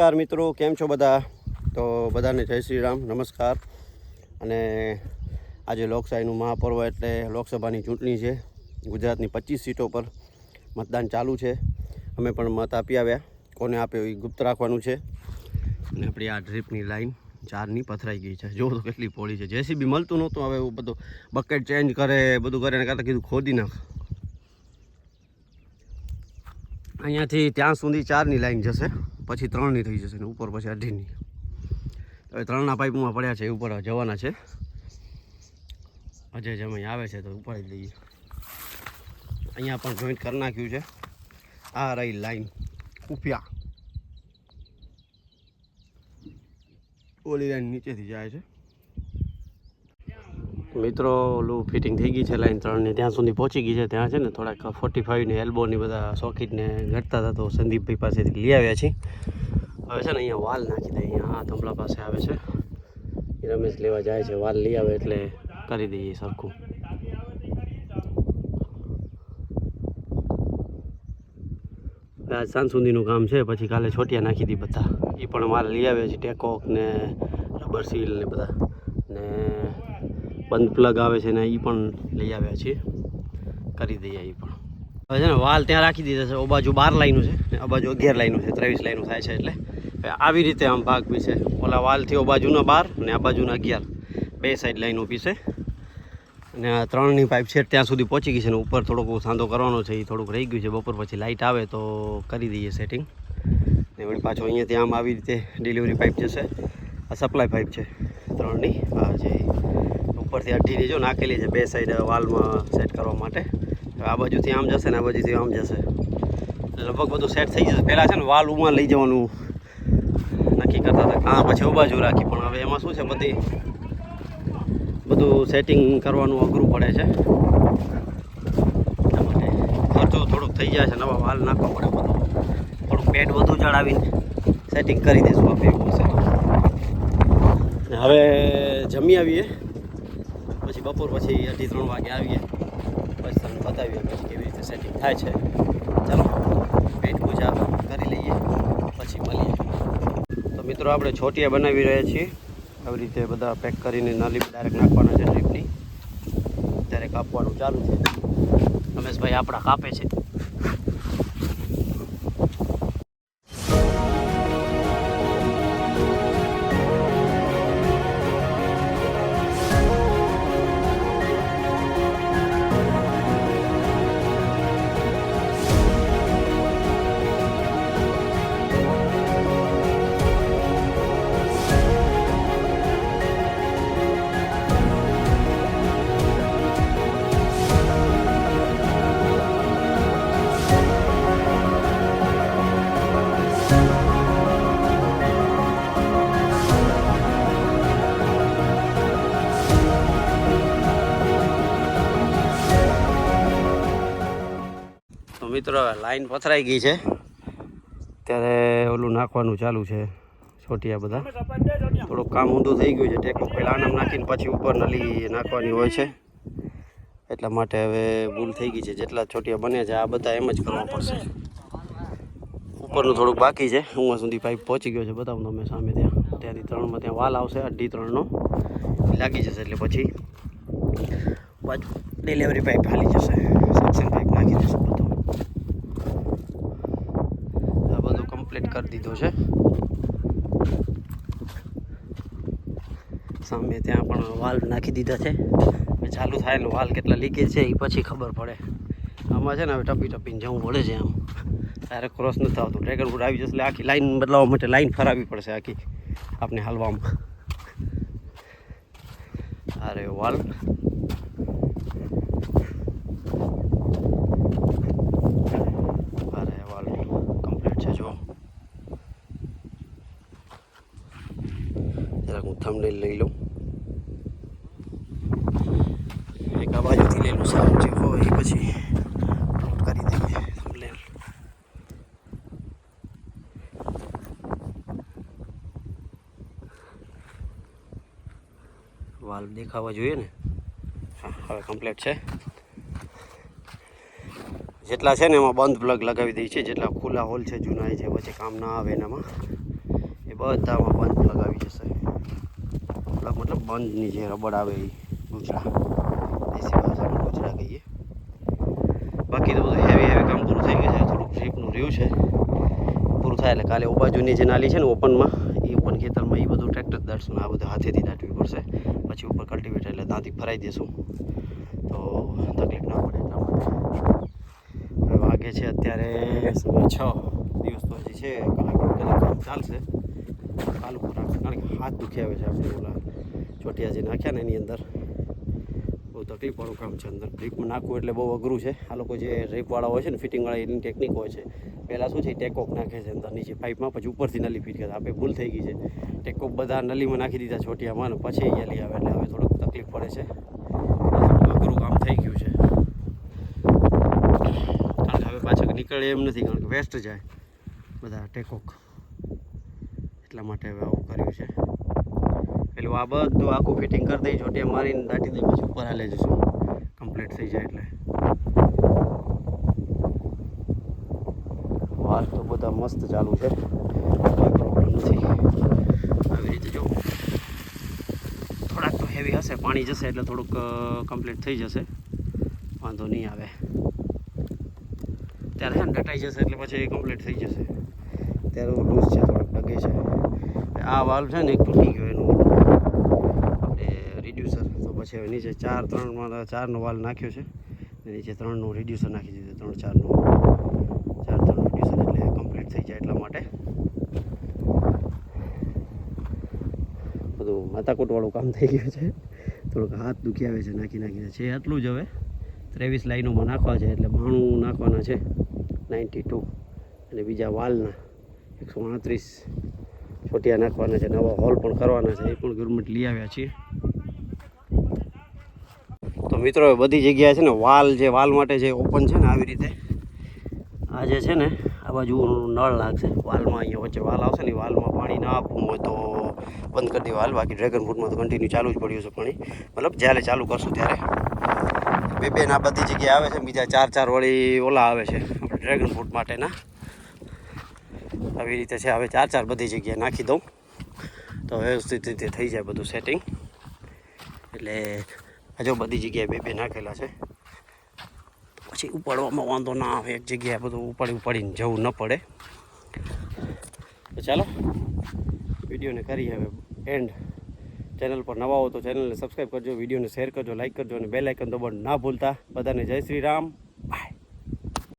નમસ્કાર મિત્રો, કેમ છો બધા? તો બધાને જય શ્રી રામ, નમસ્કાર. અને આજે લોકશાહીનું મહાપર્વ એટલે લોકસભાની ચૂંટણી છે. ગુજરાતની પચીસ સીટો પર મતદાન ચાલુ છે. અમે પણ મત આપી આવ્યા. કોને આપ્યો એ ગુપ્ત રાખવાનું છે. અને આપણી આ ડ્રીપની લાઈન ચારની પથરાઈ ગઈ છે. જોવો તો કેટલી પોળી છે. જેસીબી મળતું નહોતું હવે એવું બધું બકેટ ચેન્જ કરે, બધું કરે, એને કરતાં કીધું ખોદી નાખ. અહીંયાથી ત્યાં સુધી ચારની લાઈન જશે. પછી ત્રણની થઈ જશે ને ઉપર પછી અઢીની. હવે ત્રણના પાઇપમાં પડ્યા છે ઉપર જવાના છે. અજય જમાઈ આવે છે તો ઉપાડી લઈએ. અહીંયા પણ જોઈન્ટ કરી નાખ્યું છે. આ રહી લાઈન ઉપિયા ઓલી લાઈન નીચેથી જાય છે. મિત્રો, ઓલું ફિટિંગ થઈ ગઈ છે લાઈન ત્રણની ત્યાં સુધી પહોંચી ગઈ છે. ત્યાં છે ને થોડાક ફોર્ટી ફાઈવની એલ્બોની બધા સોકેટને ઘટતા હતા તો સંદીપભાઈ પાસેથી લઈ આવ્યા છીએ. હવે છે ને અહીંયા વાલ નાખી દે અહીંયા આ થંભલા પાસે આવે છે. એ રમેશ લેવા જાય છે. વાલ લઈ આવે એટલે કરી દઈએ સરખું. આજ સાંજ સુધીનું કામ છે. પછી કાલે છોટિયા નાખી દી બધા. એ પણ માલ લઈ આવ્યા છે. ટેકોક ને રબર સીલ ને બધા. ને બંધ પ્લગ આવે છે ને એ પણ લઈ આવ્યા છીએ. કરી દઈએ એ પણ. હવે છે ને વાલ ત્યાં રાખી દીધા છે. ઓ બાજુ બાર લાઈનું છે ને આ બાજુ અગિયાર લાઈનું છે. ત્રેવીસ લાઈનું થાય છે એટલે. આવી રીતે આમ ભાગ પીશે ઓલા વાલથી ઓ બાજુના બાર ને આ બાજુના અગિયાર. બે સાઈડ લાઈનો પીસે. અને આ ત્રણની પાઇપ છે ત્યાં સુધી પહોંચી ગઈ છે ને ઉપર થોડોક સાંધો કરવાનો છે. એ થોડુંક રહી ગયું છે. બપોર પછી લાઇટ આવે તો કરી દઈએ સેટિંગ ને વળી પાછો અહીંયાથી આમ આવી રીતે ડિલિવરી પાઇપ જશે. આ સપ્લાય પાઇપ છે ત્રણની. આ જે ઉપરથી અઢી રીજો નાખેલી છે, બે સાઈડ વાલમાં સેટ કરવા માટે. આ બાજુથી આમ જશે ને આ બાજુથી આમ જશે. લગભગ બધું સેટ થઈ જશે. પહેલાં છે ને વાલ ઉમાં લઈ જવાનું. નક્કી કરતા હતા કાં પછી ઉબાજુ બાજુ રાખી. પણ હવે એમાં શું છે, બધી બધું સેટિંગ કરવાનું અઘરું પડે છે. ખર્ચો થોડોક થઈ જાય છે, નવા વાલ નાખવા પડે બધું. થોડુંક પેટ વધુ ચડાવીને સેટિંગ કરી દઈશું આપણે એવું હવે જમી આવીએ. પછી બપોર પછી અઢી ત્રણ વાગે આવીએ. પછી તમને બતાવીએ પછી કેવી રીતે સેટિંગ થાય છે. ચાલો, પેટ પૂજા કરી લઈએ, પછી મળીએ. તો મિત્રો, આપણે છોટિયા બનાવી રહ્યા છીએ. આવી રીતે બધા પેક કરીને નાલી ડાયરેક્ટ નાખવાના છે ટ્રીપની ત્યારે કાપવાનું ચાલુ છે. રમેશભાઈ આપણા કાપે છે. મિત્રો, લાઈન પથરાઈ ગઈ છે. ત્યારે ઓલું નાખવાનું ચાલુ છે છોટિયા બધા. થોડુંક કામ ઊંધું થઈ ગયું છે ટેકો પહેલાં આનામ નાખીને પછી ઉપર નલી નાખવાની હોય છે. એટલા માટે હવે ભૂલ થઈ ગઈ છે, જેટલા છોટિયા બને છે, આ બધા એમ જ કરવા પડશે. ઉપરનું થોડુંક બાકી છે. હું સુધી પાઇપ પહોંચી ગયો છે, બતાવું તમે સામે ત્યાં. ત્યાંથી ત્રણમાં ત્યાં વાલ આવશે અઢી ત્રણનો. લાગી જશે એટલે પછી બાજુ ડિલિવરી પાઇપ હાલી જશે. સેક્શન પાઇપ નાખી દેશે બધું આ બધું કમ્પ્લીટ કરી દીધો છે. સામે ત્યાં પણ વાલ નાખી દીધા છે. ચાલુ થાય એટલે વાલ કેટલા લીકેજ છે એ પછી ખબર પડે. આમાં છે ને હવે ટપી ટપીને જવું પડે છે આમ. ત્યારે ક્રોસ નથી આવતું. ડ્રેગન ફ્રૂટ આવી જશે એટલે આખી લાઈન બદલાવવા માટે લાઈન ફરાવી પડશે આખી. આપણે હાલવામાં. અરે વાલ અરે વાલ કમ્પ્લીટ છે જો જરાક હું થંબનેલ લઈ લઉં એક આ બાજુથી લઈ લઉં સારું જે હોય એ પછી upload કરી દઈએ થંબનેલ વાલ દેખાવા જોઈએ ને. હા, હવે કમ્પ્લીટ છે. જેટલા છે ને એમાં બંધ પ્લગ લગાવી દઈએ છીએ, જેટલા ખુલ્લા હોલ છે, જૂના જે પછી કામ ના આવે એનામાં બધામાં બંધ પ્લગ આવી જશે. પ્લગ મતલબ બંધની જે રબડ આવે એ ગુજરા દેશી ભાષામાં ગુજરા કહીએ. બાકી તો બધું હેવી હેવી કામ પૂરું થઈ ગયું છે. થોડુંક ટ્રીપનું રહ્યું છે. પૂરું થાય એટલે કાલે બાજુની જે નાલી છે ને ઓપનમાં ઓપન ખેતરમાં એ બધું ટ્રેક્ટર દાટશું આ બધું હાથેથી દાટવી પડશે. પછી ઉપર કલ્ટિવેટર એટલે દાંતી ફરાઈ દેશું. તો તકલીફ ના પડે એટલા માટે વાગે છે અત્યારે છ. દિવસ તો હજી છે. કલાક કલાક ચાલશે. ચાલુ રાખશે કારણ કે હાથ દુખી આવે છે આપણે ઓલા ચોટિયા જે નાખ્યા ને એની અંદર. બહુ તકલીફવાળું કામ છે અંદર. ડ્રીપમાં નાખવું એટલે બહુ અઘરું છે. આ લોકો જે ડ્રીપવાળા હોય છે ને, ફિટિંગવાળા, એની ટેકનિક હોય છે. પહેલાં શું છે ટેકોક નાખે છે અંદર, નીચે પાઇપમાં, પછી ઉપરથી નલી ફિટ કરે આપણે ભૂલ થઈ ગઈ છે. ટેકોક બધા નલીમાં નાખી દીધા છોટિયામાં ને પછી અહીંયા લઈ આવે એટલે હવે થોડુંક તકલીફ પડે છે. અઘરું કામ થઈ ગયું છે. કારણ કે હવે પાછળ નીકળે એમ નથી, કારણ કે વેસ્ટ જાય. બધા ટેકોક એટલા માટે હવે આવું કર્યું છે. પેલું આ બધું આખું ફિટિંગ કરી દઈ ચોટિયા મારીને દાટી દઈ, પછી ઉપર હાલે જશું કમ્પ્લીટ થઈ જાય એટલે. વાલ તો બધા મસ્ત ચાલુ છે. કોઈ પ્રોબ્લેમ નથી. આવી રીતે જો. થોડાક તો હેવી હશે, પાણી જશે એટલે થોડુંક કમ્પ્લીટ થઈ જશે. વાંધો નહીં આવે. ત્યારે છે ને ડટાઈ જશે એટલે પછી કમ્પ્લીટ થઈ જશે. ત્યારે લૂઝ છે, થોડુંક ડગે છે. આ વાલ્વ છે ને એક તૂટી ગયો એનું. પછી નીચે ચાર ત્રણમાં ચારનો વાલ નાખ્યો છે. નીચે ત્રણનું રિડ્યુસર નાખી દીધું, ત્રણ ચારનું. ચાર ત્રણ રિડ્યુસર એટલે કમ્પ્લીટ થઈ જાય એટલા માટે. બધું માથાકૂટવાળું કામ થઈ ગયું છે. થોડુંક હાથ દુખી આવે છે, નાખી નાખીને. છે આટલું જ હવે. ત્રેવીસ લાઈનોમાં નાખવા છે, એટલે બાણું નાખવાના છે. Ninety two. અને બીજા વાલના એકસો આડત્રીસ. છોટિયા નાખવાના છે, નવા હોલ પણ કરવાના છે. એ પણ ગવર્મેન્ટ લઈ આવ્યા છીએ. મિત્રો બધી જગ્યાએ છે ને વાલ જે વાલ માટે જે ઓપન છે ને આવી રીતે, આ જે છે ને, આ બાજુ નળ લાગશે વાલમાં અહીંયા વચ્ચે વાલ આવશે ને વાલમાં પાણી ના આપવું હોય તો બંધ કરી દે વાલ બાકી ડ્રેગન ફ્રૂટમાં તો કન્ટિન્યુ ચાલુ જ પડ્યું છે પાણી. મતલબ જ્યારે ચાલુ કરશું ત્યારે. બે બે ના બધી જગ્યાએ આવે છે બીજા ચાર ચાર વળી ઓલા આવે છે ડ્રેગન ફ્રૂટ માટેના. આવી રીતે છે, હવે ચાર ચાર બધી જગ્યાએ નાખી દઉં. તો વ્યવસ્થિત રીતે થઈ જાય બધું સેટિંગ એટલે હજુ બધી જગ્યાએ બે બે નાખેલા છે. પછી ઉપાડવામાં વાંધો ના આવે, એક જગ્યાએ બધું ઉપાડી ઉપાડીને જવું ન પડે. તો ચાલો, વિડીયોને કરી હવે એન્ડ ચેનલ પર નવા હો તો ચેનલને સબસ્ક્રાઈબ કરજો, વિડીયોને શેર કરજો લાઇક કરજો અને બેલ આઇકન દબાવવાનું ના ભૂલતા. બધાને જય શ્રી રામ.